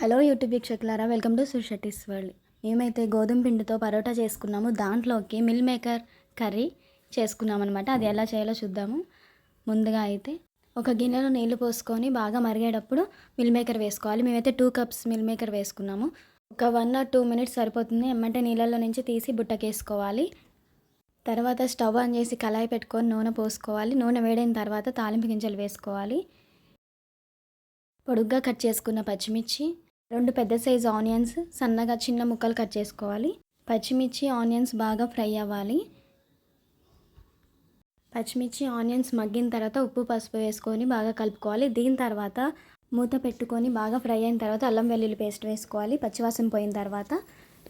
Hello YouTube వీక్షకులారా welcome to సుషటిస్ world. మేమైతే గోధుమ పిండితో పరోటా చేసుకున్నాము. దాంట్లోకి మిల్ మేకర్ కర్రీ చేసుకున్నాం అనమాట అది ఎలా చేయాలో చూద్దాము. ముందుగా అయితే ఒక గిన్నెలో నీళ్ళు పోసుకొని బాగా మరిగేటప్పుడు మిల్ మేకర్ వేసుకోవాలి. మేమైతే టూ కప్స్ మిల్ మేకర్ వేసుకున్నాము. ఒక వన్ ఆర్ టూ మినిట్స్ సరిపోతుంది. ఏమంటే నీళ్ళలో నుంచి తీసి బుట్టకేసుకోవాలి. తర్వాత స్టవ్ ఆన్ చేసి కళాయి పెట్టుకొని నూనె పోసుకోవాలి. నూనె వేడైన తర్వాత తాలింపు గింజలు వేసుకోవాలి. పొడుగ్గా కట్ చేసుకున్న పచ్చిమిర్చి రెండు పెద్ద సైజు ఆనియన్స్ సన్నగా చిన్న ముక్కలు కట్ చేసుకోవాలి. పచ్చిమిర్చి ఆనియన్స్ బాగా ఫ్రై అవ్వాలి. పచ్చిమిర్చి ఆనియన్స్ మగ్గిన తర్వాత ఉప్పు పసుపు వేసుకొని బాగా కలుపుకోవాలి. దీని తర్వాత మూత పెట్టుకొని బాగా ఫ్రై అయిన తర్వాత అల్లం వెల్లుల్లి పేస్ట్ వేసుకోవాలి. పచ్చివాసన పోయిన తర్వాత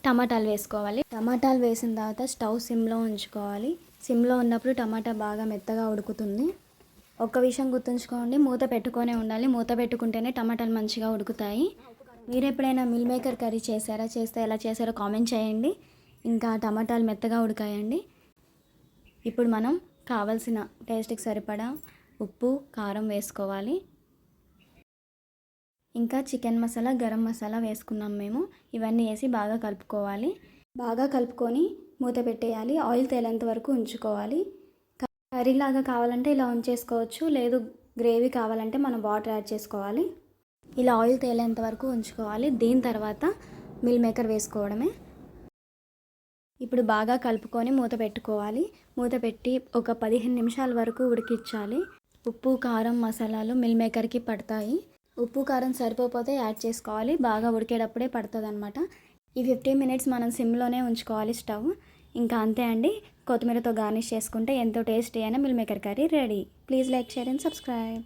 టమాటాలు వేసుకోవాలి. టమాటాలు వేసిన తర్వాత స్టవ్ సిమ్లో ఉంచుకోవాలి. సిమ్లో ఉన్నప్పుడు టమాటా బాగా మెత్తగా ఉడుకుతుంది. ఒక్క విషయం గుర్తుంచుకోండి మూత పెట్టుకొనే ఉండాలి. మూత పెట్టుకుంటేనే టమాటాలు మంచిగా ఉడుకుతాయి. మీరు ఎప్పుడైనా మిల్ మేకర్ కర్రీ చేశారా? చేస్తే ఎలా చేశారో కామెంట్ చేయండి. ఇంకా టమాటాలు మెత్తగా ఉడకాయండి. ఇప్పుడు మనం కావలసిన టేస్ట్కి సరిపడా ఉప్పు కారం వేసుకోవాలి. ఇంకా చికెన్ మసాలా గరం మసాలా వేసుకున్నాం మేము. ఇవన్నీ వేసి బాగా కలుపుకోవాలి. బాగా కలుపుకొని మూత పెట్టేయాలి. ఆయిల్ తేలేంత వరకు ఉంచుకోవాలి. కర్రీలాగా కావాలంటే ఇలా ఉంచేసుకోవచ్చు. లేదు గ్రేవీ కావాలంటే మనం వాటర్ యాడ్ చేసుకోవాలి. ఇలా ఆయిల్ తేలేంత వరకు ఉంచుకోవాలి. దీని తర్వాత మిల్ మేకర్ వేసుకోవడమే. ఇప్పుడు బాగా కలుపుకొని మూత పెట్టుకోవాలి. మూత పెట్టి ఒక పదిహేను నిమిషాల వరకు ఉడికించాలి. ఉప్పు కారం మసాలాలు మిల్ మేకర్కి పడతాయి. ఉప్పు కారం సరిపోతే యాడ్ చేసుకోవాలి. బాగా ఉడికేటప్పుడే పడుతుంది అనమాట ఈ ఫిఫ్టీన్ మినిట్స్ మనం సిమ్లోనే ఉంచుకోవాలి స్టవ్. ఇంకా అంతే అండి. కొత్తిమీరతో గార్నిష్ చేసుకుంటే ఎంతో టేస్టీ అయినా meal maker curry ready. Please like share and subscribe.